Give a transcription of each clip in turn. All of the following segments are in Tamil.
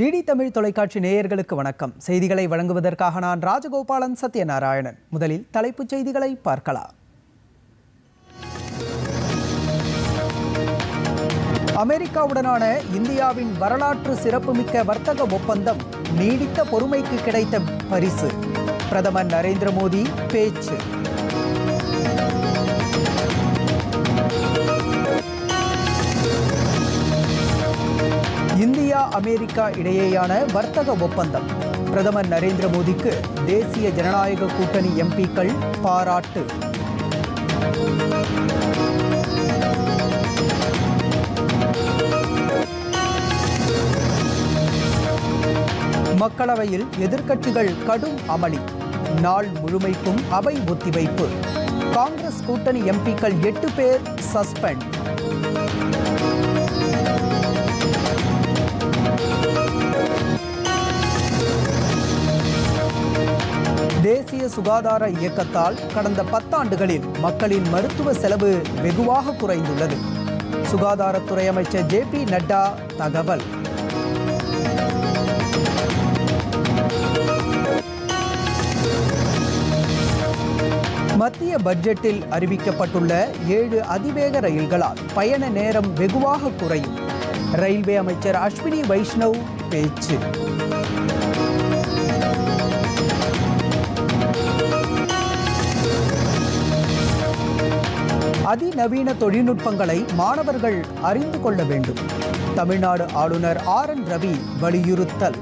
டிடி தமிழ் தொலைக்காட்சி நேயர்களுக்கு வணக்கம். செய்திகளை வழங்குவதற்காக நான் ராஜகோபாலன் சத்யநாராயணன். முதலில் தலைப்புச் செய்திகளை பார்க்கலாம். அமெரிக்காவுடனான இந்தியாவின் வரலாற்று சிறப்புமிக்க வர்த்தக ஒப்பந்தம் நீடித்த பொறுமைக்கு கிடைத்த பரிசு. பிரதமர் நரேந்திர மோடி பேச்சு. இந்தியா அமெரிக்கா இடையேயான வர்த்தக ஒப்பந்தம். பிரதமர் நரேந்திர மோடிக்கு தேசிய ஜனநாயக கூட்டணி எம்பிக்கள் பாராட்டு. மக்களவையில் எதிர்க்கட்சிகள் கடும் அமளி. நாள் முழுமைக்கும் அவை ஒத்திவைப்பு. காங்கிரஸ் கூட்டணி எம்பிக்கள் எட்டு பேர் சஸ்பெண்ட். தேசிய சுகாதார இயக்கத்தால் கடந்த பத்தாண்டுகளில் மக்களின் மருத்துவ செலவு வெகுவாக குறைந்துள்ளது. சுகாதாரத்துறை அமைச்சர் ஜே பி நட்டா தகவல். மத்திய பட்ஜெட்டில் அறிவிக்கப்பட்டுள்ள ஏழு அதிவேக ரயில்களால் பயண நேரம் வெகுவாக குறையும். ரயில்வே அமைச்சர் அஸ்வினி வைஷ்ணவ் பேச்சு. அதிநவீன தொழில்நுட்பங்களை மாணவர்கள் அறிந்து கொள்ள வேண்டும். தமிழ்நாடு ஆளுநர் ஆர் என் ரவி வலியுறுத்தல்.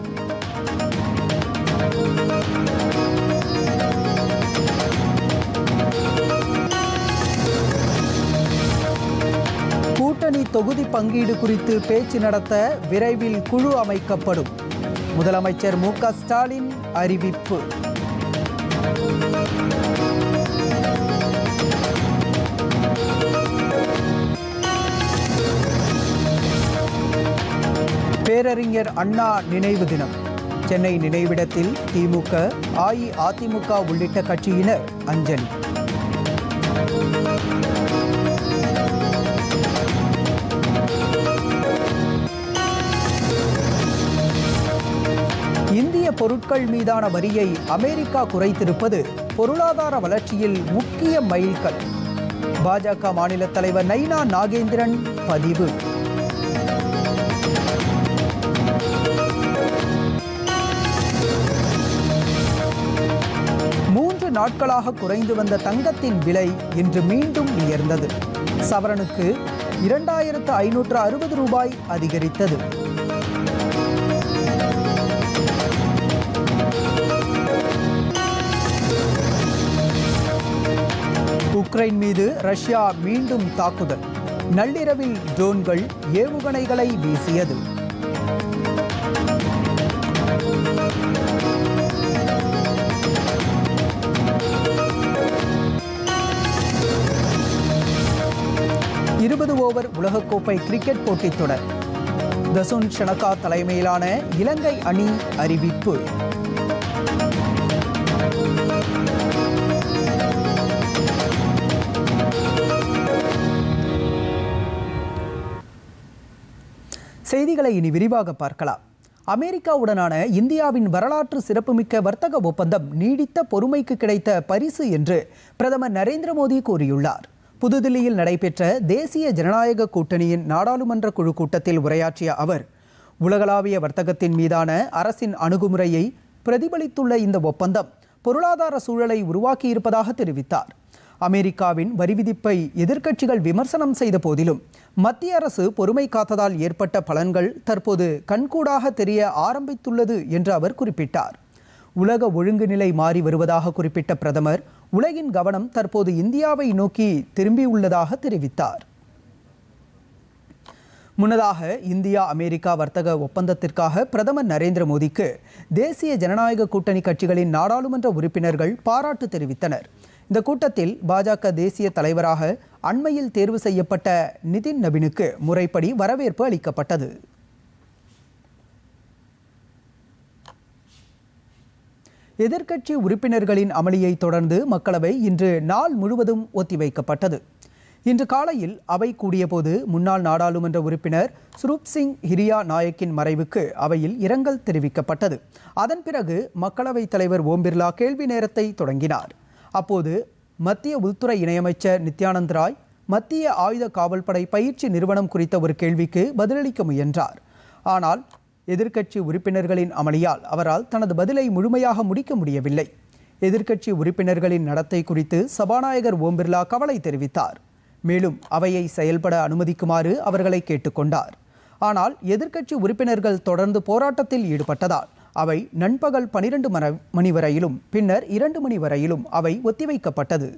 கூட்டணி தொகுதி பங்கீடு குறித்து பேச்சு நடத்த விரைவில் குழு அமைக்கப்படும். முதலமைச்சர் மு க ஸ்டாலின் அறிவிப்பு. பேரறிஞர் அண்ணா நினைவு தினம். சென்னை நினைவிடத்தில் திமுக அஇஅதிமுக உள்ளிட்ட கட்சியினர் அஞ்சலி. இந்திய பொருட்கள் மீதான வரியை அமெரிக்கா குறைத்திருப்பது பொருளாதார வளர்ச்சியில் முக்கிய மைல்கல். பாஜக மாநில தலைவர் நைனா நாகேந்திரன் பதிவு. நாட்களாக குறைந்து வந்த தங்கத்தின் விலை இன்று மீண்டும் உயர்ந்தது. சவரனுக்கு இரண்டாயிரத்து ஐநூற்று அறுபது ரூபாய் அதிகரித்தது. உக்ரைன் மீது ரஷ்யா மீண்டும் தாக்குதல். நள்ளிரவில் ட்ரோன்கள் ஏவுகணைகளை வீசியது. இருபது ஓவர் உலகக்கோப்பை கிரிக்கெட் போட்டித் தொடர். தசுன் ஷனகா தலைமையிலான இலங்கை அணி அறிவிப்பு. செய்திகளை இனி விரிவாக பார்க்கலாம். அமெரிக்காவுடனான இந்தியாவின் வரலாற்று சிறப்புமிக்க வர்த்தக ஒப்பந்தம் நீடித்த பொறுமைக்கு கிடைத்த பரிசு என்று பிரதமர் நரேந்திர மோடி கூறியுள்ளார். புதுதில்லியில் நடைபெற்ற தேசிய ஜனநாயக கூட்டணியின் நாடாளுமன்ற குழு கூட்டத்தில் உரையாற்றிய அவர் உலகளாவிய வர்த்தகத்தின் மீதான அரசின் அணுகுமுறையை பிரதிபலித்துள்ள இந்த ஒப்பந்தம் பொருளாதார சூழலை உருவாக்கியிருப்பதாக தெரிவித்தார். அமெரிக்காவின் வரிவிதிப்பை எதிர்க்கட்சிகள் விமர்சனம் செய்த போதிலும் மத்திய அரசு பொறுமை காத்ததால் ஏற்பட்ட பலன்கள் தற்போது கண்கூடாக தெரிய ஆரம்பித்துள்ளது என்று அவர் குறிப்பிட்டார். உலக ஒழுங்குநிலை மாறி வருவதாக குறிப்பிட்ட பிரதமர் உலகின் கவனம் தற்போது இந்தியாவை நோக்கி திரும்பியுள்ளதாக தெரிவித்தார். முன்னதாக இந்தியா அமெரிக்கா வர்த்தக ஒப்பந்தத்திற்காக பிரதமர் நரேந்திர மோடிக்கு தேசிய ஜனநாயக கூட்டணி கட்சிகளின் நாடாளுமன்ற உறுப்பினர்கள் பாராட்டு தெரிவித்தனர். இந்த கூட்டத்தில் பாஜக தேசிய தலைவராக அண்மையில் தேர்வு செய்யப்பட்ட நிதின் நபினுக்கு முறைப்படி வரவேற்பு அளிக்கப்பட்டது. எதிர்க்கட்சி உறுப்பினர்களின் அமளியை தொடர்ந்து மக்களவை இன்று நாள் முழுவதும் ஒத்திவைக்கப்பட்டது. இன்று காலையில் அவை கூடியபோது முன்னாள் நாடாளுமன்ற உறுப்பினர் சுரூப் சிங் ஹிரியா நாயக்கின் மறைவுக்கு அவையில் இரங்கல் தெரிவிக்கப்பட்டது. அதன் பிறகு மக்களவைத் தலைவர் ஓம் பிர்லா கேள்வி நேரத்தை தொடங்கினார். அப்போது மத்திய உள்துறை இணையமைச்சர் நித்யானந்த் ராய் மத்திய ஆயுத காவல்படை பயிற்சி நிறுவனம் குறித்த ஒரு கேள்விக்கு பதிலளிக்க முயன்றார். ஆனால் எதிர்க்கட்சி உறுப்பினர்களின் அமளியால் அவரால் தனது பதிலை முழுமையாக முடிக்க முடியவில்லை. எதிர்க்கட்சி உறுப்பினர்களின் நடத்தை குறித்து சபாநாயகர் ஓம் பிர்லா கவலை தெரிவித்தார். மேலும் அவையை செயல்பட அனுமதிக்குமாறு அவர்களை கேட்டுக்கொண்டார். ஆனால் எதிர்க்கட்சி உறுப்பினர்கள் தொடர்ந்து போராட்டத்தில் ஈடுபட்டதால் அவை நண்பகல் பனிரெண்டு மணி வரையிலும் பின்னர் இரண்டு மணி வரையிலும் அவை ஒத்திவைக்கப்பட்டது.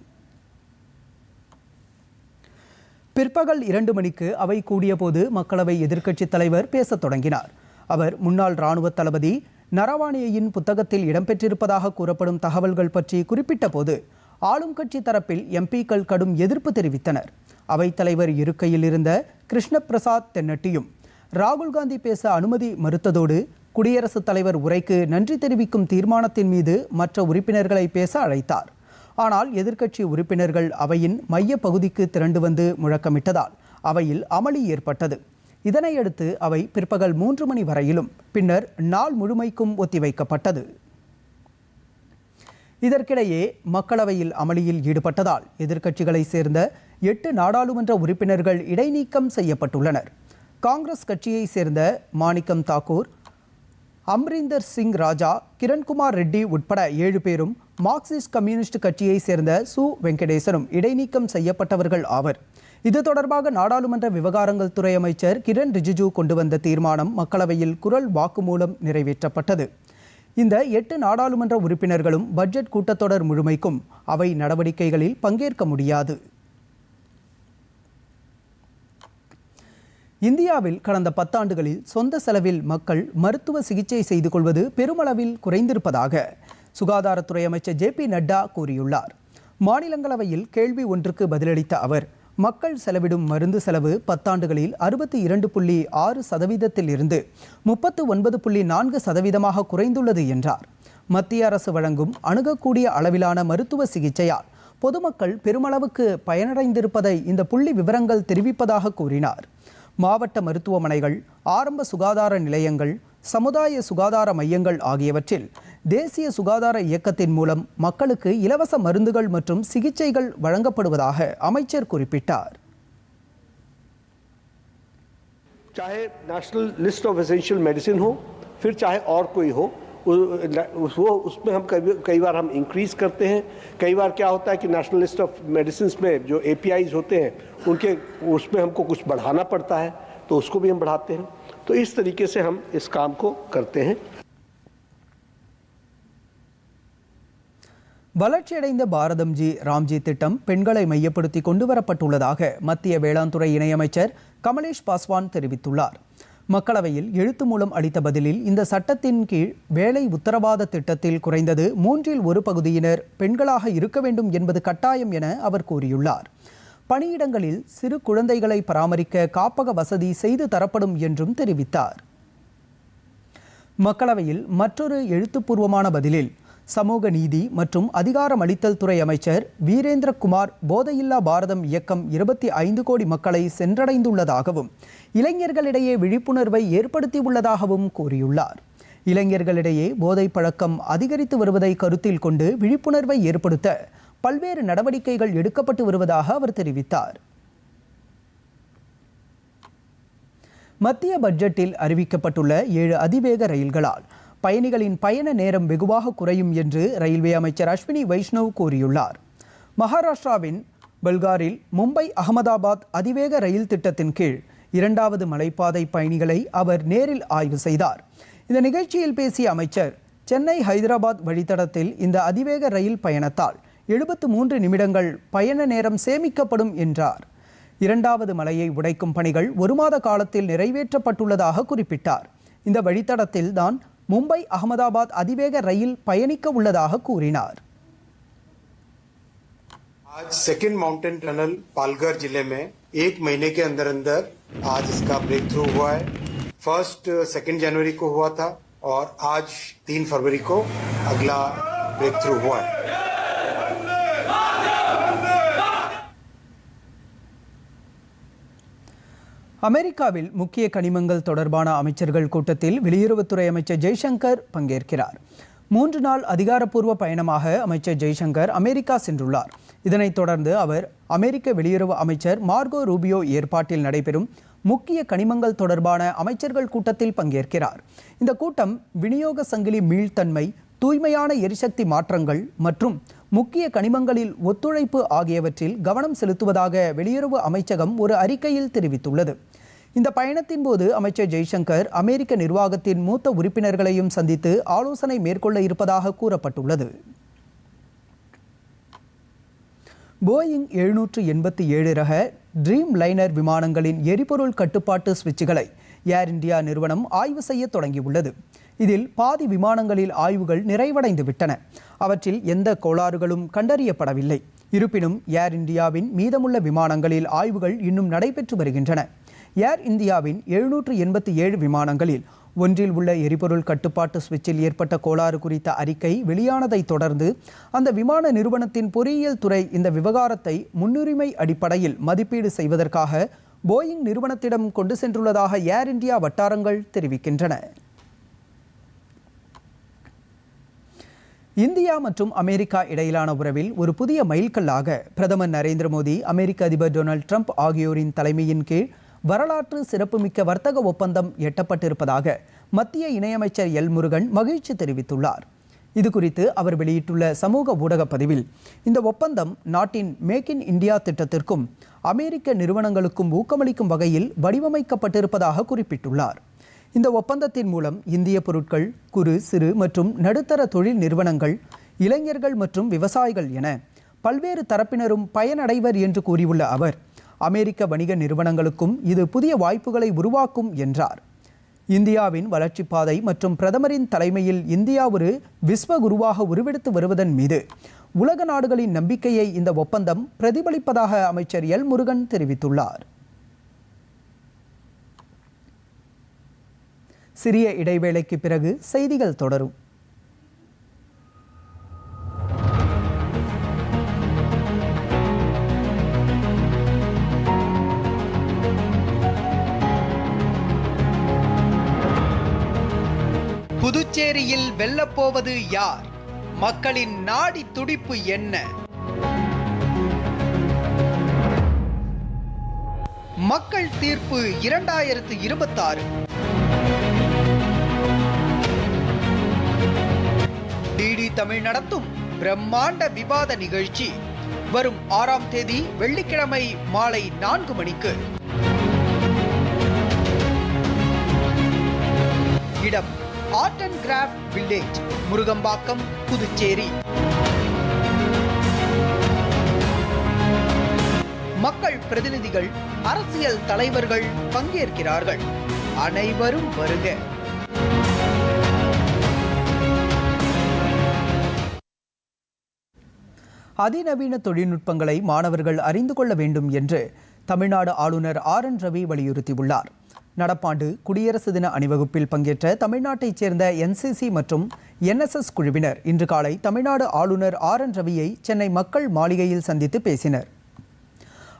பிற்பகல் இரண்டு மணிக்கு அவை கூடியபோது மக்களவை எதிர்க்கட்சித் தலைவர் பேசத் தொடங்கினார். அவர் முன்னாள் ராணுவ தளபதி நரவானேயின் புத்தகத்தில் இடம்பெற்றிருப்பதாக கூறப்படும் தகவல்கள் பற்றி குறிப்பிட்ட போது ஆளும் கட்சி தரப்பில் எம்பிக்கள் கடும் எதிர்ப்பு தெரிவித்தனர். அவைத்தலைவர் இருக்கையில் இருந்த கிருஷ்ண பிரசாத் தென்னட்டியும் ராகுல் காந்தி பேச அனுமதி மறுத்ததோடு குடியரசுத் தலைவர் உரைக்கு நன்றி தெரிவிக்கும் தீர்மானத்தின் மீது மற்ற உறுப்பினர்களை பேச அழைத்தார். ஆனால் எதிர்க்கட்சி உறுப்பினர்கள் அவையின் மைய பகுதிக்கு திரண்டு வந்து முழக்கமிட்டதால் அவையில் அமளி ஏற்பட்டது. இதனையடுத்து அவை பிற்பகல் மூன்று மணி வரையிலும் பின்னர் நாள் முழுமைக்கும் ஒத்திவைக்கப்பட்டது. இதற்கிடையே மக்களவையில் அமளியில் ஈடுபட்டதால் எதிர்க்கட்சிகளை சேர்ந்த எட்டு நாடாளுமன்ற உறுப்பினர்கள் இடைநீக்கம் செய்யப்பட்டுள்ளனர். காங்கிரஸ் கட்சியை சேர்ந்த மாணிக்கம் தாக்கூர் அம்ரீந்தர் சிங் ராஜா கிரண்குமார் ரெட்டி உட்பட ஏழு பேரும் மார்க்சிஸ்ட் கம்யூனிஸ்ட் கட்சியை சேர்ந்த சு. வெங்கடேசனும் இடைநீக்கம் செய்யப்பட்டவர்கள் ஆவர். இது தொடர்பாக நாடாளுமன்ற விவகாரங்கள் துறை அமைச்சர் கிரண் ரிஜிஜு கொண்டு வந்த தீர்மானம் மக்களவையில் குரல் வாக்குமூலம் நிறைவேற்றப்பட்டது. இந்த எட்டு நாடாளுமன்ற உறுப்பினர்களும் பட்ஜெட் கூட்டத்தொடர் முழுமைக்கும் அவை நடவடிக்கைகளில் பங்கேற்க முடியாது. இந்தியாவில் கடந்த பத்தாண்டுகளில் சொந்த செலவில் மக்கள் மருத்துவ சிகிச்சை செய்து கொள்வது பெருமளவில் குறைந்திருப்பதாக சுகாதாரத்துறை அமைச்சர் ஜே பி நட்டா கூறியுள்ளார். மாநிலங்களவையில் கேள்வி ஒன்றுக்கு பதிலளித்த அவர் மக்கள் செலவிடும் மருந்து செலவு பத்தாண்டுகளில் அறுபத்தி இரண்டு புள்ளி ஆறு சதவீதத்தில் இருந்து முப்பத்து ஒன்பது புள்ளி நான்கு சதவீதமாக குறைந்துள்ளது என்றார். மத்திய அரசு வழங்கும் அணுகக்கூடிய அளவிலான மருத்துவ சிகிச்சையால் பொதுமக்கள் பெருமளவுக்கு பயனடைந்திருப்பதை இந்த புள்ளி விவரங்கள் தெரிவிப்பதாக கூறினார். மாவட்ட மருத்துவமனைகள் ஆரம்ப சுகாதார நிலையங்கள் சமுதாய சுகாதார மையங்கள் ஆகியவற்றில் தேசிய சுகாதார இயக்கத்தின் மூலம் மக்களுக்கு இலவச மருந்துகள் மற்றும் சிகிச்சைகள் வழங்கப்படுவதாக அமைச்சர் குறிப்பிட்டார் चाहे national list of essential medicine हो फिर चाहे और कोई हो वो उसमें हम कई कई बार हम इंक्रीज करते हैं कई बार क्या होता है कि नेशनल लिस्ट ऑफ मेडिसिन में जो एपीआईज होते हैं उनके उसमें हमको कुछ बढ़ाना पड़ता है तो उसको भी हम बढ़ाते हैं तो इस तरीके से हम इस काम को करते हैं வளர்ச்சியடைந்த பாரதம் ஜி ராம்ஜி திட்டம் பெண்களை மையப்படுத்தி கொண்டுவரப்பட்டுள்ளதாக மத்திய வேளாண் துறை இணையமைச்சர் கமலேஷ் பாஸ்வான் தெரிவித்துள்ளார் மக்களவையில் எழுத்து மூலம் அளித்த பதிலில் இந்த சட்டத்தின் கீழ் வேலை உத்தரவாத திட்டத்தில் குறைந்தது மூன்றில் ஒரு பகுதியினர் பெண்களாக இருக்க வேண்டும் என்பது கட்டாயம் என அவர் கூறியுள்ளார் பணியிடங்களில் சிறு குழந்தைகளை பராமரிக்க காப்பக வசதி செய்து தரப்படும் என்றும் தெரிவித்தார். மக்களவையில் மற்றொரு எழுத்துப்பூர்வமான பதிலில் சமூக நீதி மற்றும் அதிகாரமளித்தல் துறை அமைச்சர் வீரேந்திரகுமார் போதையில்லா பாரதம் இயக்கம் இருபத்தி ஐந்து கோடி மக்களை சென்றடைந்துள்ளதாகவும் இளைஞர்களிடையே விழிப்புணர்வை ஏற்படுத்தியுள்ளதாகவும் கூறியுள்ளார். இளைஞர்களிடையே போதை பழக்கம் அதிகரித்து வருவதை கருத்தில் கொண்டு விழிப்புணர்வை ஏற்படுத்த பல்வேறு நடவடிக்கைகள் எடுக்கப்பட்டு வருவதாக அவர் தெரிவித்தார். மத்திய பட்ஜெட்டில் அறிவிக்கப்பட்டுள்ள ஏழு அதிவேக ரயில்களால் பயணிகளின் பயண நேரம் வெகுவாக குறையும் என்று ரயில்வே அமைச்சர் அஸ்வினி வைஷ்ணவ் கூறியுள்ளார். மகாராஷ்டிராவின் பல்காரில் மும்பை அகமதாபாத் அதிவேக ரயில் திட்டத்தின் கீழ் இரண்டாவது மலைப்பாதை பயணிகளை அவர் நேரில் ஆய்வு செய்தார். இந்த நிகழ்ச்சியில் பேசிய அமைச்சர் சென்னை ஹைதராபாத் வழித்தடத்தில் இந்த அதிவேக ரயில் பயணத்தால் எழுபத்து மூன்று நிமிடங்கள் பயண நேரம் சேமிக்கப்படும் என்றார் இரண்டாவது மலையை உடைக்கும் பணிகள் ஒரு மாத காலத்தில் நிறைவேற்றப்பட்டுள்ளதாக குறிப்பிட்டார் இந்த வழித்தடத்தில் தான் மும்பை அகமதாபாத் அதிவேக ரயில் பயணிக்க உள்ளதாக கூறினார் आज सेकेंड माउंटेन टनल पालघर जिले में एक महीने के अंदर अंदर आज इसका ब्रेक थ्रू हुआ है फर्स्ट सेकेंड जनवरी को हुआ था और आज तीन फरवरी को अगला ब्रेक थ्रू हुआ है அமெரிக்காவில் முக்கிய கனிமங்கள் தொடர்பான அமைச்சர்கள் கூட்டத்தில் வெளியுறவுத்துறை அமைச்சர் ஜெய்சங்கர் பங்கேற்கிறார். மூன்று நாள் அதிகாரப்பூர்வ பயணமாக அமைச்சர் ஜெய்சங்கர் அமெரிக்கா சென்றுள்ளார். இதனைத் தொடர்ந்து அவர் அமெரிக்க வெளியுறவு அமைச்சர் மார்கோ ரூபியோ ஏற்பாட்டில் நடைபெறும் முக்கிய கனிமங்கள் தொடர்பான அமைச்சர்கள் கூட்டத்தில் பங்கேற்கிறார். இந்த கூட்டம் விநியோக சங்கிலி மீள்தன்மை தூய்மையான எரிசக்தி மாற்றங்கள் மற்றும் முக்கிய கனிமங்களில் ஒத்துழைப்பு ஆகியவற்றில் கவனம் செலுத்துவதாக வெளியுறவு அமைச்சகம் ஒரு அறிக்கையில் தெரிவித்துள்ளது. இந்த பயணத்தின் போது அமைச்சர் ஜெய்சங்கர் அமெரிக்க நிர்வாகத்தின் மூத்த உறுப்பினர்களையும் சந்தித்து ஆலோசனை மேற்கொள்ள இருப்பதாக கூறப்பட்டுள்ளது. போயிங் எழுநூற்று எண்பத்தி ஏழு ரக ட்ரீம் லைனர் விமானங்களின் எரிபொருள் கட்டுப்பாட்டு சுவிட்சுகளை ஏர் இந்தியா நிறுவனம் ஆய்வு செய்ய தொடங்கியுள்ளது. இதில் பாதி விமானங்களில் ஆய்வுகள் நிறைவடைந்து விட்டன. அவற்றில் எந்த கோளாறுகளும் கண்டறியப்படவில்லை. இருப்பினும் ஏர் இந்தியாவின் மீதமுள்ள விமானங்களில் ஆய்வுகள் இன்னும் நடைபெற்று வருகின்றன. ஏர் இந்தியாவின் எழுநூற்று எண்பத்தி ஏழு விமானங்களில் ஒன்றில் உள்ள எரிபொருள் கட்டுப்பாட்டு சுவிட்சில் ஏற்பட்ட கோளாறு குறித்த அறிக்கை வெளியானதை தொடர்ந்து அந்த விமான நிறுவனத்தின் பொறியியல் துறை இந்த விவகாரத்தை முன்னுரிமை அடிப்படையில் மதிப்பீடு செய்வதற்காக போயிங் நிறுவனத்திடம் கொண்டு சென்றுள்ளதாக ஏர் இந்தியா வட்டாரங்கள் தெரிவிக்கின்றன. இந்தியா மற்றும் அமெரிக்கா இடையிலான உறவில் ஒரு புதிய மைல்கல்லாக பிரதமர் நரேந்திர மோடி அமெரிக்க அதிபர் டொனால்ட் ட்ரம்ப் ஆகியோரின் தலைமையின் கீழ் வரலாற்று சிறப்புமிக்க வர்த்தக ஒப்பந்தம் எட்டப்பட்டிருப்பதாக மத்திய இணையமைச்சர் எல் முருகன் மகிழ்ச்சி தெரிவித்துள்ளார். இது குறித்து அவர் வெளியிட்டுள்ள சமூக ஊடக பதிவில் இந்த ஒப்பந்தம் நாட்டின் மேக் இன் இந்தியா திட்டத்திற்கும் அமெரிக்க நிறுவனங்களுக்கும் ஊக்கமளிக்கும் வகையில் வடிவமைக்கப்பட்டிருப்பதாக குறிப்பிட்டுள்ளார். இந்த ஒப்பந்தத்தின் மூலம் இந்திய பொருட்கள் குறு சிறு மற்றும் நடுத்தர தொழில் நிறுவனங்கள் இளைஞர்கள் மற்றும் விவசாயிகள் என பல்வேறு தரப்பினரும் பயனடைவர் என்று கூறியுள்ள அவர் அமெரிக்க வணிக நிறுவனங்களுக்கும் இது புதிய வாய்ப்புகளை உருவாக்கும் என்றார். இந்தியாவின் வளர்ச்சிப் பாதை மற்றும் பிரதமரின் தலைமையில் இந்தியா ஒரு விஸ்வகுருவாக உருவெடுத்து வருவதன் மீது உலக நாடுகளின் நம்பிக்கையை இந்த ஒப்பந்தம் பிரதிபலிப்பதாக அமைச்சர் எல் முருகன் தெரிவித்துள்ளார். சிறிய இடைவேளைக்கு பிறகு செய்திகள் தொடரும். புதுச்சேரியில் வெல்லப்போவது யார்? மக்களின் நாடி துடிப்பு என்ன? மக்கள் தீர்ப்பு இரண்டாயிரத்து இருபத்தாறு. தமிழ் நடத்தும் பிரம்மாண்ட விவாத நிகழ்ச்சி. வரும் ஆறாம் தேதி வெள்ளிக்கிழமை மாலை நான்கு மணிக்கு. இடம் art and craft village Murugambakkam Puducherry. மக்கள் பிரதிநிதிகள் அரசியல் தலைவர்கள் பங்கேற்கிறார்கள். அனைவரும் வருக. அதிநவீன தொழில்நுட்பங்களை மாணவர்கள் அறிந்து கொள்ள வேண்டும் என்று தமிழ்நாடு ஆளுநர் ஆர் என் ரவி வலியுறுத்தியுள்ளார். நடப்பாண்டு குடியரசு தின அணிவகுப்பில் பங்கேற்ற தமிழ்நாட்டைச் சேர்ந்த என்சிசி மற்றும் என்எஸ்எஸ் குழுவினர் இன்று காலை தமிழ்நாடு ஆளுநர் ஆர் என் ரவியை சென்னை மக்கள் மாளிகையில் சந்தித்து பேசினர்.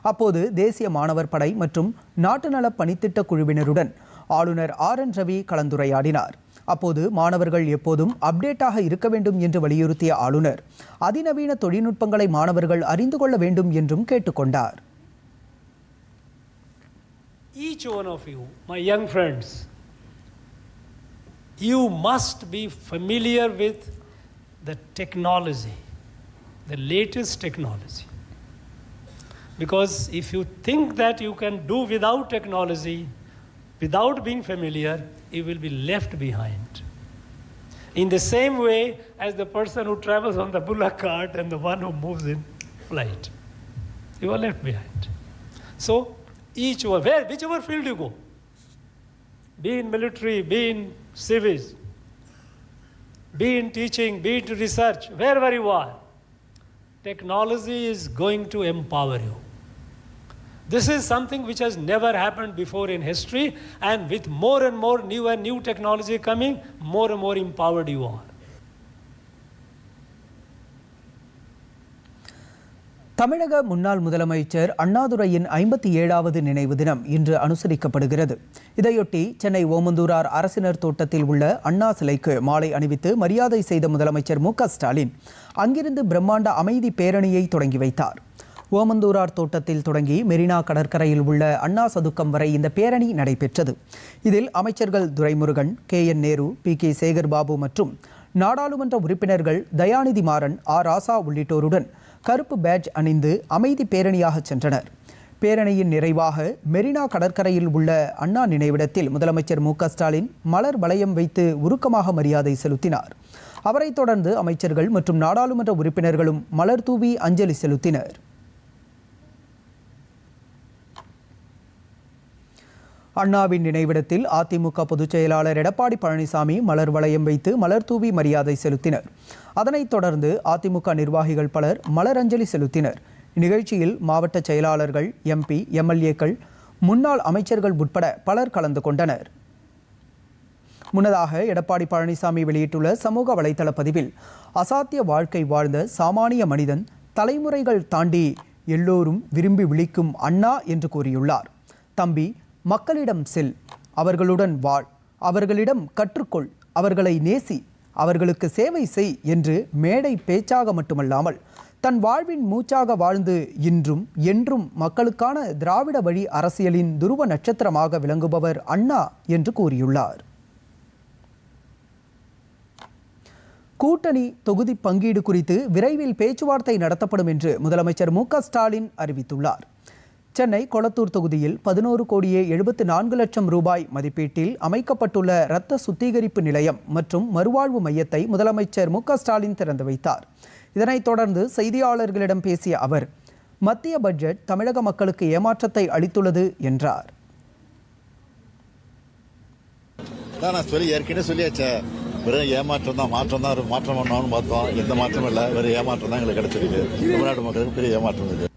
அப்போது தேசிய மாணவர் படை மற்றும் நாட்டு நல பணித்திட்ட குழுவினருடன் ஆளுநர் ஆர் என் ரவி கலந்துரையாடினார். அப்போது மாணவர்கள் எப்போதும் அப்டேட்டாக இருக்க வேண்டும் என்று வலியுறுத்திய ஆளுநர் அதிநவீன தொழில்நுட்பங்களை மாணவர்கள் அறிந்து கொள்ள வேண்டும் என்றும் கேட்டுக்கொண்டார் each one of you, my young friends, you must be familiar with the technology, the latest technology. Because if you think that you can do without technology, without being familiar, you will be left behind. In the same way as the person who travels on the bullock cart and the one who moves in flight, you are left behind. So, each one, where, whichever field you go, be in military, be in civis, be in teaching, be in research, wherever you are, technology is going to empower you. This is something which has never happened before in history, and with more and more new and new technology coming, more and more empowered you are. தமிழக முன்னாள் முதலமைச்சர் அண்ணாதுரையின் ஐம்பத்தி ஏழாவது நினைவு தினம் இன்று அனுசரிக்கப்படுகிறது இதையொட்டி சென்னை ஓமந்தூரார் அரசினர் தோட்டத்தில் உள்ள அண்ணா சிலைக்கு மாலை அணிவித்து மரியாதை செய்த முதலமைச்சர் மு ஸ்டாலின் அங்கிருந்து பிரம்மாண்ட அமைதி பேரணியை தொடங்கி வைத்தார் ஓமந்தூரார் தோட்டத்தில் தொடங்கி மெரினா கடற்கரையில் உள்ள அண்ணா சதுக்கம் வரை இந்த பேரணி நடைபெற்றது. இதில் அமைச்சர்கள் Duraimurugan K. N. Nehru P. K. Sekar Babu மற்றும் நாடாளுமன்ற உறுப்பினர்கள் தயாநிதி மாறன் ஆ ராசா உள்ளிட்டோருடன் கருப்பு பேட்ஜ் அணிந்து அமைதி பேரணியாக சென்றனர். பேரணியின் நிறைவாக மெரினா கடற்கரையில் உள்ள அண்ணா நினைவிடத்தில் முதலமைச்சர் மு. ஸ்டாலின் மலர் வளையம் வைத்து உருக்கமாக மரியாதை செலுத்தினார். அவரைத் தொடர்ந்து அமைச்சர்கள் மற்றும் நாடாளுமன்ற உறுப்பினர்களும் மலர் தூவி அஞ்சலி செலுத்தினர். அண்ணாவின் நினைவிடத்தில் அதிமுக பொதுச் செயலாளர் எடப்பாடி பழனிசாமி மலர் வளையம் வைத்து மலர் தூவி மரியாதை செலுத்தினர். அதனைத் தொடர்ந்து அதிமுக நிர்வாகிகள் பலர் மலர் அஞ்சலி செலுத்தினர். இந்நிகழ்ச்சியில் மாவட்ட செயலாளர்கள் எம்பி எம்எல்ஏக்கள் முன்னாள் அமைச்சர்கள் உட்பட பலர் கலந்து கொண்டனர். முன்னதாக எடப்பாடி பழனிசாமி வெளியிட்டுள்ள சமூக வலைதள பதிவில் அசாத்திய வாழ்க்கை வாழ்ந்த சாமானிய மனிதன் தலைமுறைகள் தாண்டி எல்லோரும் விரும்பி விழிக்கும் அண்ணா என்று கூறியுள்ளார். தம்பி மக்களிடம் செல் அவர்களுடன் வாழ் அவர்களிடம் கற்றுக்கொள் அவர்களை நேசி அவர்களுக்கு சேவை செய் என்று மேடை பேச்சாக மட்டுமல்லாமல் தன் வாழ்வின் மூச்சாக வாழ்ந்து இன்றும் என்றும் மக்களுக்கான திராவிட வழி அரசியலின் துருவ நட்சத்திரமாக விளங்குபவர் அண்ணா என்று கூறியுள்ளார். கூட்டணி தொகுதி பங்கீடு குறித்து விரைவில் பேச்சுவார்த்தை நடத்தப்படும் என்று முதலமைச்சர் மு க ஸ்டாலின் அறிவித்துள்ளார். சென்னை கொளத்தூர் தொகுதியில் பதினோரு கோடியே எழுபத்து நான்கு லட்சம் ரூபாய் மதிப்பீட்டில் அமைக்கப்பட்டுள்ள இரத்த சுத்திகரிப்பு நிலையம் மற்றும் மறுவாழ்வு மையத்தை முதலமைச்சர் மு ஸ்டாலின் திறந்து வைத்தார். இதனைத் தொடர்ந்து செய்தியாளர்களிடம் பேசிய அவர் மத்திய பட்ஜெட் தமிழக மக்களுக்கு ஏமாற்றத்தை அளித்துள்ளது என்றார். நான் சொல்லி ஏற்கனவே சொல்லியாச்சே. வெறும் ஏமாற்றம் தான் மாற்றம் தான் மாற்றம் பண்ணணும்னு பார்த்தோம். எந்த மாற்றமும் இல்லை. வெறும் ஏமாற்றம் தான் எங்களுக்கு கிடைச்சிருக்கு. தமிழ்நாட்டு மக்களுக்கு பெரிய ஏமாற்றம் இருக்குது.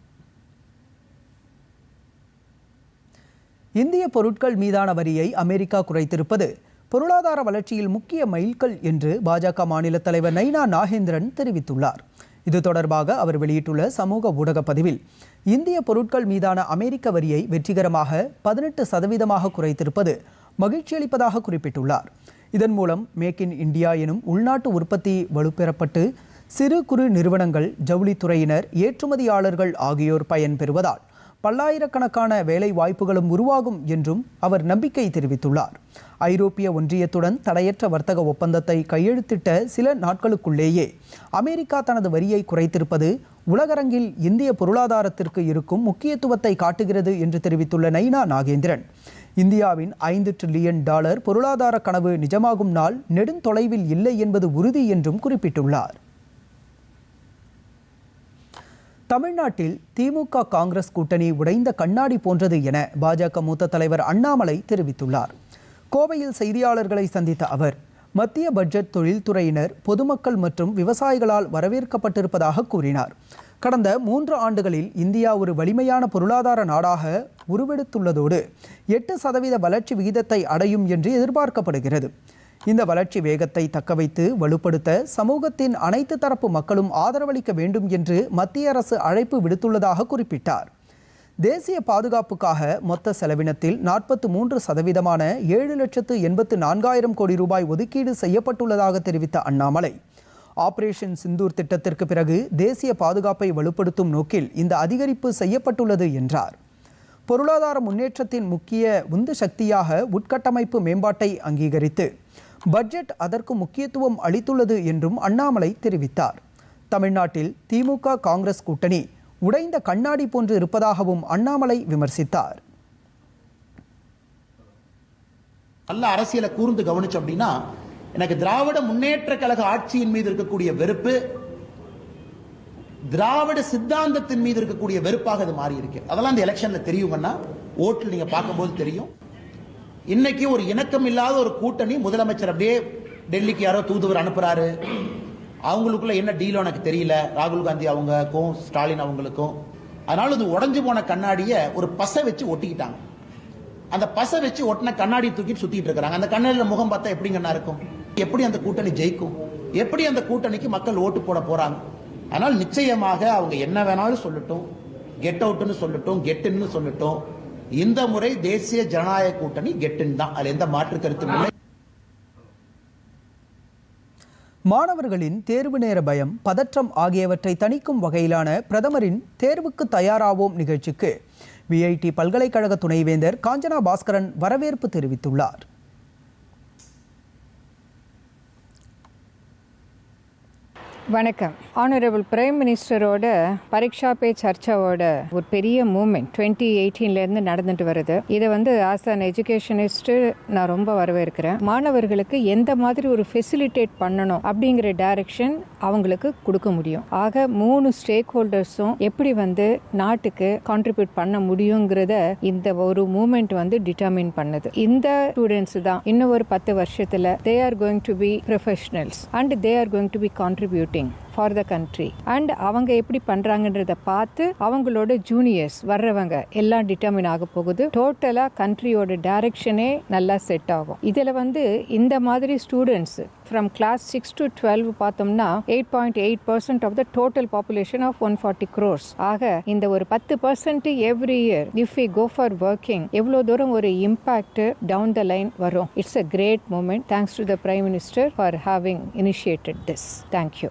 இந்திய பொருட்கள் மீதான வரியை அமெரிக்கா குறைத்திருப்பது பொருளாதார வளர்ச்சியில் முக்கிய மைல்கல் என்று பாஜக மாநில தலைவர் நைனா நாகேந்திரன் தெரிவித்துள்ளார். இது தொடர்பாக அவர் வெளியிட்டுள்ள சமூக ஊடக பதிவில் இந்திய பொருட்கள் மீதான அமெரிக்க வரியை வெற்றிகரமாக பதினெட்டு சதவீதமாக குறைத்திருப்பது மகிழ்ச்சியளிப்பதாக குறிப்பிட்டுள்ளார். இதன் மூலம் மேக் இன் இந்தியா எனும் உள்நாட்டு உற்பத்தி வலுப்பெறப்பட்டு சிறு குறு நிறுவனங்கள் ஜவுளித்துறையினர் ஏற்றுமதியாளர்கள் ஆகியோர் பயன்பெறுவதால் பல்லாயிரக்கணக்கான வேலை வாய்ப்புகளும் உருவாகும் என்றும் அவர் நம்பிக்கை தெரிவித்துள்ளார். ஐரோப்பிய ஒன்றியத்துடன் தடையற்ற வர்த்தக ஒப்பந்தத்தை கையெழுத்திட்ட சில நாட்களுக்குள்ளேயே அமெரிக்கா தனது வரியை குறைத்திருப்பது உலகரங்கில் இந்திய பொருளாதாரத்திற்கு இருக்கும் முக்கியத்துவத்தை காட்டுகிறது என்று தெரிவித்துள்ள நைனா நாகேந்திரன். இந்தியாவின் ஐந்து டிரில்லியன் டாலர் பொருளாதார கனவு நிஜமாகும் நாள் நெடுந்தொலைவில் இல்லை என்பது உறுதி என்றும் குறிப்பிட்டுள்ளார். தமிழ்நாட்டில் திமுக காங்கிரஸ் கூட்டணி உடைந்த கண்ணாடி போன்றது என பாஜக மூத்த தலைவர் அண்ணாமலை தெரிவித்துள்ளார். கோவையில் செய்தியாளர்களை சந்தித்த அவர் மத்திய பட்ஜெட் தொழில்துறையினர் பொதுமக்கள் மற்றும் விவசாயிகளால் வரவேற்கப்பட்டிருப்பதாக கூறினார். கடந்த மூன்று ஆண்டுகளில் இந்தியா ஒரு வலிமையான பொருளாதார நாடாக உருவெடுத்துள்ளதோடு எட்டு சதவீத வளர்ச்சி விகிதத்தை அடையும் என்று எதிர்பார்க்கப்படுகிறது. இந்த வளர்ச்சி வேகத்தை தக்கவைத்து வலுப்படுத்த சமூகத்தின் அனைத்து தரப்பு மக்களும் ஆதரவளிக்க வேண்டும் என்று மத்திய அரசு அழைப்பு விடுத்துள்ளதாக குறிப்பிட்டார். தேசிய பாதுகாப்புக்காக மொத்த செலவினத்தில் நாற்பத்து மூன்று சதவீதமான ஏழு லட்சத்து எண்பத்து நான்காயிரம் கோடி ரூபாய் ஒதுக்கீடு செய்யப்பட்டுள்ளதாக தெரிவித்த அண்ணாமலை. ஆபரேஷன் சிந்தூர் திட்டத்திற்கு பிறகு தேசிய பாதுகாப்பை வலுப்படுத்தும் நோக்கில் இந்த அதிகரிப்பு செய்யப்பட்டுள்ளது என்றார். பொருளாதார முன்னேற்றத்தின் முக்கிய உந்து சக்தியாக உட்கட்டமைப்பு மேம்பாட்டை அங்கீகரித்து பட்ஜெட் அதற்கு முக்கியத்துவம் அளித்துள்ளது என்றும் அண்ணாமலை தெரிவித்தார். தமிழ்நாட்டில் திமுக காங்கிரஸ் கூட்டணி உடைந்த கண்ணாடி போன்று இருப்பதாகவும் அண்ணாமலை விமர்சித்தார். நல்ல அரசியலை கூர்ந்து கவனிச்சோம் அப்படின்னா எனக்கு திராவிட முன்னேற்ற கழக ஆட்சியின் மீது இருக்கக்கூடிய வெறுப்பு திராவிட சித்தாந்தத்தின் மீது இருக்கக்கூடிய வெறுப்பாக அது மாறி இருக்கு அதெல்லாம் இந்த எலெக்ஷன்ல தெரியுங்கன்னா ஓட்டில் நீங்க பார்க்கும்போது தெரியும். இன்னைக்கு ஒரு இணக்கம் இல்லாத ஒரு கூட்டணி முதலமைச்சர் அப்படியே டெல்லிக்கு யாரோ தூதுவர் அனுப்புறாரு. அவங்களுக்குள்ள என்ன டீலோ எனக்கு தெரியல. ராகுல் காந்தி அவங்களுக்கும் ஸ்டாலின் அவங்களுக்கும். அதனால இது உடஞ்சு போன கண்ணாடியை ஒரு பசை வச்சு ஒட்டிக்கிட்டாங்க. அந்த பசை வச்சு ஒட்டின கண்ணாடி தூக்கிட்டு சுத்திட்டு இருக்கிறாங்க. அந்த கண்ணாடியில் முகம் பார்த்தா எப்படிங்கண்ணா இருக்கும்? எப்படி அந்த கூட்டணி ஜெயிக்கும்? எப்படி அந்த கூட்டணிக்கு மக்கள் ஓட்டு போட போறாங்க? ஆனால் நிச்சயமாக அவங்க என்ன வேணாலும் சொல்லட்டும். கெட் அவுட்னு சொல்லட்டும் கெட்டுன்னு சொல்லட்டும். இந்த முறை தேசிய ஜனநாயக கூட்டணி கெட்டுன்னு தான். அதில் எந்த மாற்று கருத்தும் இல்லை. மாணவர்களின் தேர்வு நேர பயம் பதற்றம் ஆகியவற்றை தணிக்கும் வகையிலான பிரதமரின் தேர்வுக்கு தயாராவோம் நிகழ்ச்சிக்கு. விஐடி பல்கலைக்கழக துணைவேந்தர் காஞ்சனா பாஸ்கரன் வரவேற்பு தெரிவித்துள்ளார். வணக்கம். ஆனரபிள் பிரைம் மினிஸ்டரோட பரீட்சா பே சர்ச்சாவோட ஒரு பெரிய மூமெண்ட் டுவெண்ட்டி எயிட்டீன்லேருந்து நடந்துட்டு வருது. இதை வந்து ஆஸ் அன் எஜுகேஷனிஸ்ட்டு நான் ரொம்ப வரவேற்கிறேன். மாணவர்களுக்கு எந்த மாதிரி ஒரு ஃபெசிலிட்டேட் பண்ணணும் அப்படிங்கிற டைரக்ஷன் அவங்களுக்கு கொடுக்க முடியும். ஆக மூணு ஸ்டேக் ஹோல்டர்ஸும் எப்படி வந்து நாட்டுக்கு கான்ட்ரிபியூட் பண்ண முடியுங்கிறத இந்த ஒரு மூமெண்ட் வந்து டிட்டர்மின் பண்ணுது. இந்த ஸ்டூடெண்ட்ஸ் தான் இன்னும் ஒரு பத்து வருஷத்தில் they are going to be professionals and they are going to be contributing for the country and அவங்க எப்படி பண்றாங்கன்றத பார்த்து அவங்களோட ஜூனியர்ஸ் வர்றவங்க எல்லாம் டிட்டர்மின் ஆக போகுது. டோட்டலா கண்ட்ரியோட டைரக்ஷனே நல்லா செட் ஆகும். இதுல வந்து இந்த மாதிரி students from class six to twelve பார்த்தோம்னா eight point eight percent of the total population of one forty crores ஆக இந்த ஒரு பத்து percent every year if we go for working எவ்வளோ தூரம் ஒரு இம்பாக்ட் டவுன் த லைன் வரும்? It's a great moment thanks to the prime minister for having initiated this thank you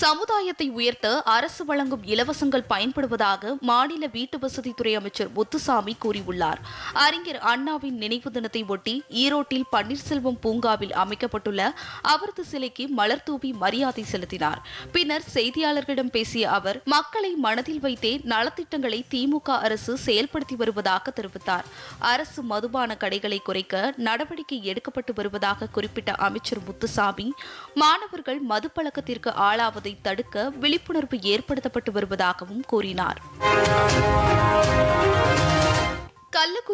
சமுதாயத்தை உயர்த்த அரசு வழங்கும் இலவசங்கள் பயன்படுவதாக மாநில வீட்டு வசதித்துறை அமைச்சர் முத்துசாமி கூறியுள்ளார். அறிஞர் அண்ணாவின் நினைவு தினத்தை ஒட்டி ஈரோட்டில் பன்னீர்செல்வம் பூங்காவில் அமைக்கப்பட்டுள்ள அவரது சிலைக்கு மலர் தூவி மரியாதை செலுத்தினார். பின்னர் செய்தியாளர்களிடம் பேசிய அவர் மக்களை மனதில் வைத்தே நலத்திட்டங்களை திமுக அரசு செயல்படுத்தி வருவதாக தெரிவித்தார். அரசு மதுபான கடைகளை குறைக்க நடவடிக்கை எடுக்கப்பட்டு வருவதாக குறிப்பிட்ட அமைச்சர் முத்துசாமி மாணவர்கள் மதுப்பழக்கத்திற்கு ஆளாவது தடுக்க விழிப்புணர்வு ஏற்படுத்தப்பட்டு வருவதாகவும் கூறினார்.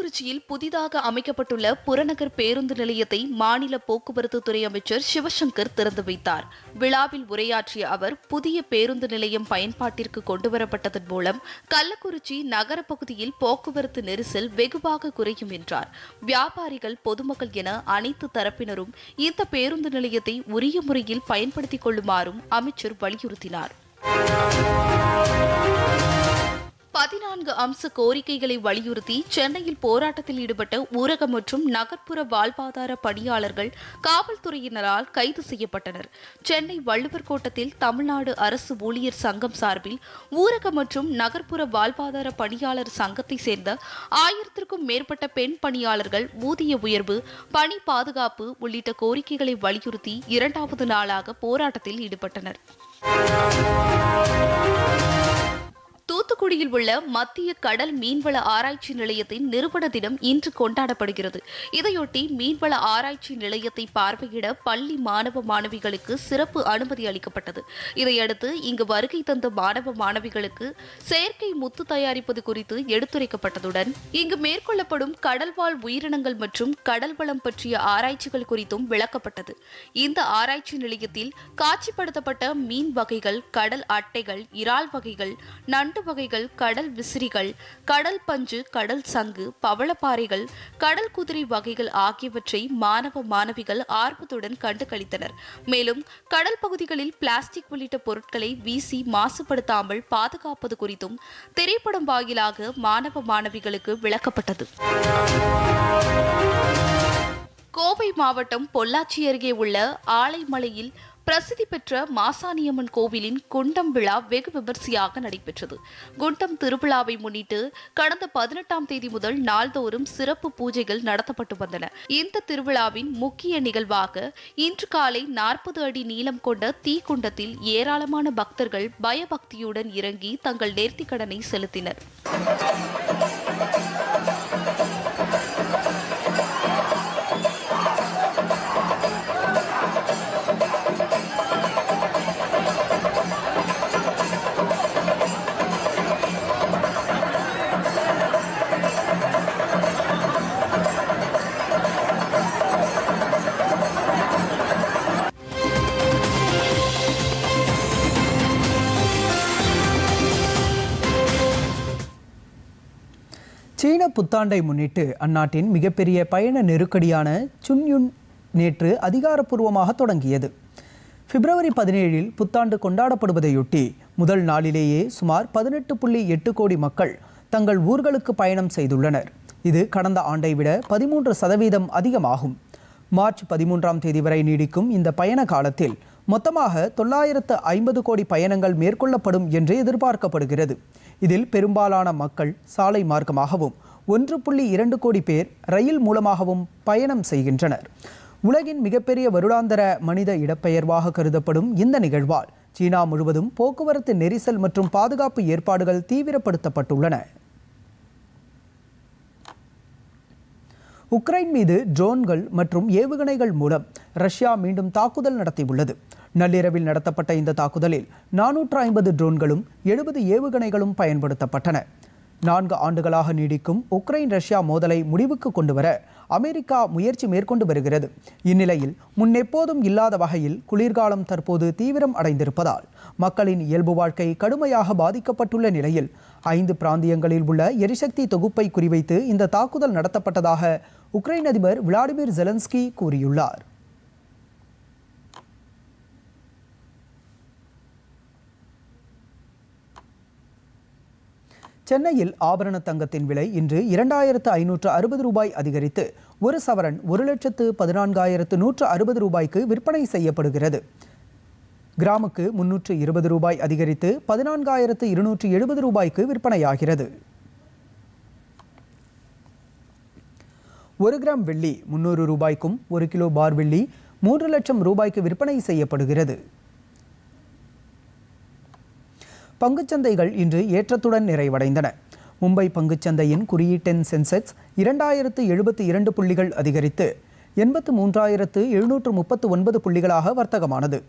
கள்ளக்குறிச்சியில் புதிதாக அமைக்கப்பட்டுள்ள புறநகர் பேருந்து நிலையத்தை மாநில போக்குவரத்து துறை அமைச்சர் சிவசங்கர் திறந்து வைத்தார். விழாவில் உரையாற்றிய அவர் புதிய பேருந்து நிலையம் பயன்பாட்டிற்கு கொண்டுவரப்பட்டதன் மூலம் கள்ளக்குறிச்சி நகரப்பகுதியில் போக்குவரத்து நெரிசல் வெகுவாக குறையும் என்றார். வியாபாரிகள் பொதுமக்கள் என அனைத்து தரப்பினரும் இந்த பேருந்து நிலையத்தை உரிய முறையில் பயன்படுத்திக் கொள்ளுமாறும் அமைச்சர் வலியுறுத்தினார். பதினான்கு அம்ச கோரிக்கைகளை வலியுறுத்தி சென்னையில் போராட்டத்தில் ஈடுபட்ட ஊரக மற்றும் நகர்ப்புற வாழ்வாதார பணியாளர்கள் காவல்துறையினரால் கைது செய்யப்பட்டனர். சென்னை வள்ளுவர் கோட்டத்தில் தமிழ்நாடு அரசு ஊழியர் சங்கம் சார்பில் ஊரக மற்றும் நகர்ப்புற வாழ்வாதார பணியாளர் சங்கத்தை சேர்ந்த ஆயிரத்திற்கும் மேற்பட்ட பெண் பணியாளர்கள் ஊதிய உயர்வு பணி பாதுகாப்பு உள்ளிட்ட கோரிக்கைகளை வலியுறுத்தி இரண்டாவது நாளாக போராட்டத்தில் ஈடுபட்டனர். சென்னையில் உள்ள மத்திய கடல் மீன்வள ஆராய்ச்சி நிலையத்தின் நிறுவன தினம் இன்று கொண்டாடப்படுகிறது. இதையொட்டி மீன்வள ஆராய்ச்சி நிலையத்தை பார்வையிட பள்ளி மாணவ மாணவிகளுக்கு சிறப்பு அனுமதி அளிக்கப்பட்டது. இதையடுத்து இங்கு வருகை தந்த மாணவ மாணவிகளுக்கு செயற்கை முத்து தயாரிப்பது குறித்து எடுத்துரைக்கப்பட்டதுடன் இங்கு மேற்கொள்ளப்படும் கடல்வாழ் உயிரினங்கள் மற்றும் கடல் வளம் பற்றிய ஆராய்ச்சிகள் குறித்தும் விளக்கப்பட்டது. இந்த ஆராய்ச்சி நிலையத்தில் காட்சிப்படுத்தப்பட்ட மீன் வகைகள் கடல் அட்டைகள் இறால் வகைகள் நண்டு வகைகள் கடல் விசிறிகள் கடல் பஞ்சு கடல் சங்கு பவளப்பாறைகள் கடல் குதிரை வகைகள் ஆகியவற்றை மாணவ மாணவிகள் ஆர்வத்துடன் கண்டு கழித்தனர் மேலும் கடல் பகுதிகளில் பிளாஸ்டிக் உள்ளிட்ட பொருட்களை வீசி மாசுபடுத்தாமல் பாதுகாப்பது குறித்தும் திரைப்படம் வாயிலாக மாணவ மாணவிகளுக்கு விளக்கப்பட்டது. கோவை மாவட்டம் பொள்ளாச்சி அருகே உள்ள ஆலைமலையில் பிரசித்தி பெற்ற மாசாணியம்மன் கோவிலின் குண்டம் விழா வெகு விமர்சையாக நடைபெற்றது. குண்டம் திருவிழாவை முன்னிட்டு கடந்த பதினெட்டாம் தேதி முதல் நாள்தோறும் சிறப்பு பூஜைகள் நடத்தப்பட்டு வந்தன. இந்த திருவிழாவின் முக்கிய நிகழ்வாக இன்று காலை நாற்பது அடி நீளம் கொண்ட தீக்குண்டத்தில் ஏராளமான பக்தர்கள் பயபக்தியுடன் இறங்கி தங்கள் நேர்த்திக்கடனை செலுத்தினர். சீன புத்தாண்டை முன்னிட்டு அந்நாட்டின் மிகப்பெரிய பயண நெருக்கடியான சுன்யுன் நேற்று அதிகாரப்பூர்வமாக தொடங்கியது. பிப்ரவரி பதினேழில் புத்தாண்டு கொண்டாடப்படுவதையொட்டி முதல் நாளிலேயே சுமார் பதினெட்டு புள்ளி எட்டு கோடி மக்கள் தங்கள் ஊர்களுக்கு பயணம் செய்துள்ளனர். இது கடந்த ஆண்டை விட பதிமூன்று சதவீதம் அதிகமாகும். மார்ச் பதிமூன்றாம் தேதி வரை நீடிக்கும் இந்த பயண காலத்தில் மொத்தமாக தொள்ளாயிரத்து ஐம்பது கோடி பயணங்கள் மேற்கொள்ளப்படும் என்று எதிர்பார்க்கப்படுகிறது. இதில் பெரும்பாலான மக்கள் சாலை மார்க்கமாகவும் ஒன்று புள்ளி இரண்டு கோடி பேர் ரயில் மூலமாகவும் பயணம் செய்கின்றனர். உலகின் மிகப்பெரிய வருடாந்தர மனித இடப்பெயர்வாக கருதப்படும் இந்த நிகழ்வால் சீனா முழுவதும் போக்குவரத்து நெரிசல் மற்றும் பாதுகாப்பு ஏற்பாடுகள் தீவிரப்படுத்தப்பட்டுள்ளன. உக்ரைன் மீது ட்ரோன்கள் மற்றும் ஏவுகணைகள் மூலம் ரஷ்யா மீண்டும் தாக்குதல் நடத்தியுள்ளது. நள்ளிரவில் நடத்தப்பட்ட இந்த தாக்குதலில் நானூற்று ஐம்பது ட்ரோன்களும் எழுபது ஏவுகணைகளும் பயன்படுத்தப்பட்டன. நான்கு ஆண்டுகளாக நீடிக்கும் உக்ரைன் ரஷ்யா மோதலை முடிவுக்கு கொண்டுவர அமெரிக்கா முயற்சி மேற்கொண்டு வருகிறது. இந்நிலையில் முன்னெப்போதும் இல்லாத வகையில் குளிர்காலம் தற்போது தீவிரம் அடைந்திருப்பதால் மக்களின் இயல்பு வாழ்க்கை கடுமையாக பாதிக்கப்பட்டுள்ள நிலையில் ஐந்து பிராந்தியங்களில் உள்ள எரிசக்தி தொகுப்பை குறிவைத்து இந்த தாக்குதல் நடத்தப்பட்டதாக உக்ரைன் அதிபர் விளாடிமிர் ஜெலன்ஸ்கி கூறியுள்ளார். சென்னையில் ஆபரண தங்கத்தின் விலை இன்று இரண்டாயிரத்து ஐநூற்று அறுபது ரூபாய் அதிகரித்து ஒரு சவரன் ஒரு லட்சத்து பதினான்காயிரத்து நூற்று அறுபது ரூபாய்க்கு விற்பனை செய்யப்படுகிறது. கிராமுக்கு முன்னூற்று இருபது ரூபாய் அதிகரித்து பதினான்காயிரத்து இருநூற்று எழுபது ரூபாய்க்கு விற்பனையாகிறது. ஒரு கிராம் வெள்ளி முன்னூறு ரூபாய்க்கும் ஒரு கிலோ பார் வெள்ளி மூன்று லட்சம் ரூபாய்க்கு விற்பனை செய்யப்படுகிறது. பங்குச்சந்தைகள் இன்று ஏற்றத்துடன் நிறைவடைந்தன. மும்பை பங்குச்சந்தையின் குறியீட்டெண் சென்செக்ஸ் இரண்டாயிரத்து எழுபத்தி இரண்டு புள்ளிகள் அதிகரித்து எண்பத்து மூன்றாயிரத்து எழுநூற்று முப்பத்து ஒன்பது புள்ளிகளாக வர்த்தகமானது.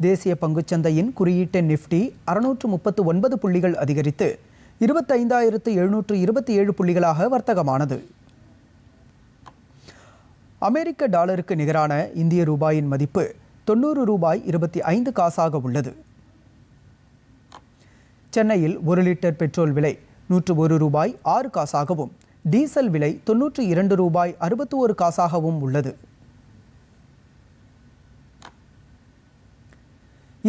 தேசிய பங்குச்சந்தையின் குறியீட்டெண் நிஃப்டி அறுநூற்று முப்பத்து ஒன்பது புள்ளிகள் அதிகரித்து இருபத்தைந்தாயிரத்து எழுநூற்று இருபத்தி ஏழு புள்ளிகளாக வர்த்தகமானது. அமெரிக்க டாலருக்கு நிகரான இந்திய ரூபாயின் மதிப்பு தொண்ணூறு ரூபாய் இருபத்தி ஐந்து காசாக உள்ளது. சென்னையில் ஒரு லிட்டர் பெட்ரோல் விலை நூற்று ஒரு ரூபாய் ஆறு காசாகவும் டீசல் விலை தொன்னூற்று இரண்டு ரூபாய் அறுபத்தி ஒரு காசாகவும் உள்ளது.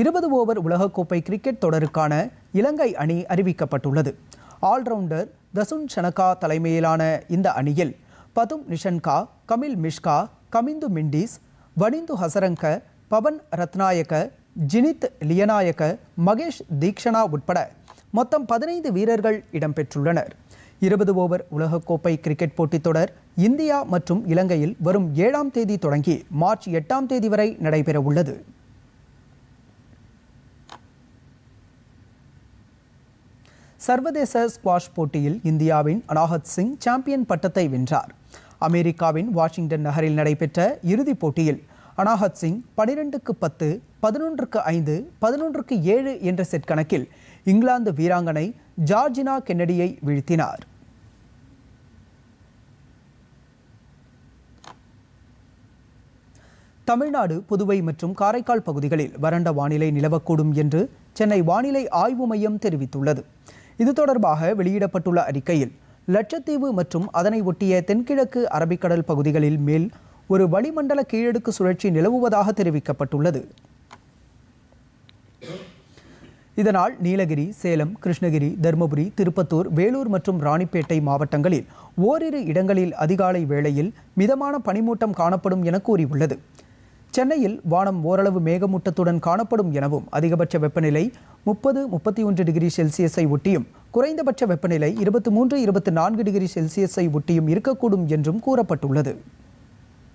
இருபது ஓவர் உலகக்கோப்பை கிரிக்கெட் தொடருக்கான இலங்கை அணி அறிவிக்கப்பட்டுள்ளது. ஆல்ரவுண்டர் தசுன் ஷனகா தலைமையிலான இந்த அணியில் பதும் நிஷன்கா கமில் மிஷ்கா கமிந்து மிண்டிஸ் வனிந்து ஹசரங்க பவன் ரத்நாயக ஜினித் லியநாயக்க மகேஷ் தீக்ஷனா உட்பட மொத்தம் பதினைந்து வீரர்கள் இடம்பெற்றுள்ளனர். இருபது ஓவர் உலகக்கோப்பை கிரிக்கெட் போட்டித் தொடர் இந்தியா மற்றும் இலங்கையில் வரும் ஏழாம் தேதி தொடங்கி மார்ச் எட்டாம் தேதி வரை நடைபெறவுள்ளது. சர்வதேச ஸ்குவாஷ் போட்டியில் இந்தியாவின் அனாஹத் சிங் சாம்பியன் பட்டத்தை வென்றார். அமெரிக்காவின் வாஷிங்டன் நகரில் நடைபெற்ற இறுதிப் போட்டியில் அனாஹத் சிங் பனிரெண்டுக்கு பத்து பதினொன்றுக்கு ஐந்து பதினொன்றுக்கு ஏழு என்ற செட் கணக்கில் இங்கிலாந்து வீராங்கனை ஜார்ஜினா கென்னடியை வீழ்த்தினார். தமிழ்நாடு புதுவை மற்றும் காரைக்கால் பகுதிகளில் வறண்ட வானிலை நிலவக்கூடும் என்று சென்னை வானிலை ஆய்வு மையம் தெரிவித்துள்ளது. இது தொடர்பாக வெளியிடப்பட்டுள்ள அறிக்கையில் லட்சத்தீவு மற்றும் அதனை ஒட்டிய தென்கிழக்கு அரபிக்கடல் பகுதிகளில் மேல் ஒரு வளிமண்டல கீழடுக்கு சுழற்சி நிலவுவதாக தெரிவிக்கப்பட்டுள்ளது. இதனால் நீலகிரி சேலம் கிருஷ்ணகிரி தருமபுரி திருப்பத்தூர் வேலூர் மற்றும் ராணிப்பேட்டை மாவட்டங்களில் ஓரிரு இடங்களில் அதிகாலை வேளையில் மிதமான பனிமூட்டம் காணப்படும் என கூறியுள்ளது. சென்னையில் வானம் ஓரளவு மேகமூட்டத்துடன் காணப்படும் எனவும் அதிகபட்ச வெப்பநிலை முப்பது முப்பத்தி ஒன்று டிகிரி செல்சியஸை ஒட்டியும் குறைந்தபட்ச வெப்பநிலை இருபத்தி மூன்று இருபத்தி நான்கு டிகிரி செல்சியஸை ஒட்டியும் இருக்கக்கூடும் என்றும் கூறப்பட்டுள்ளது.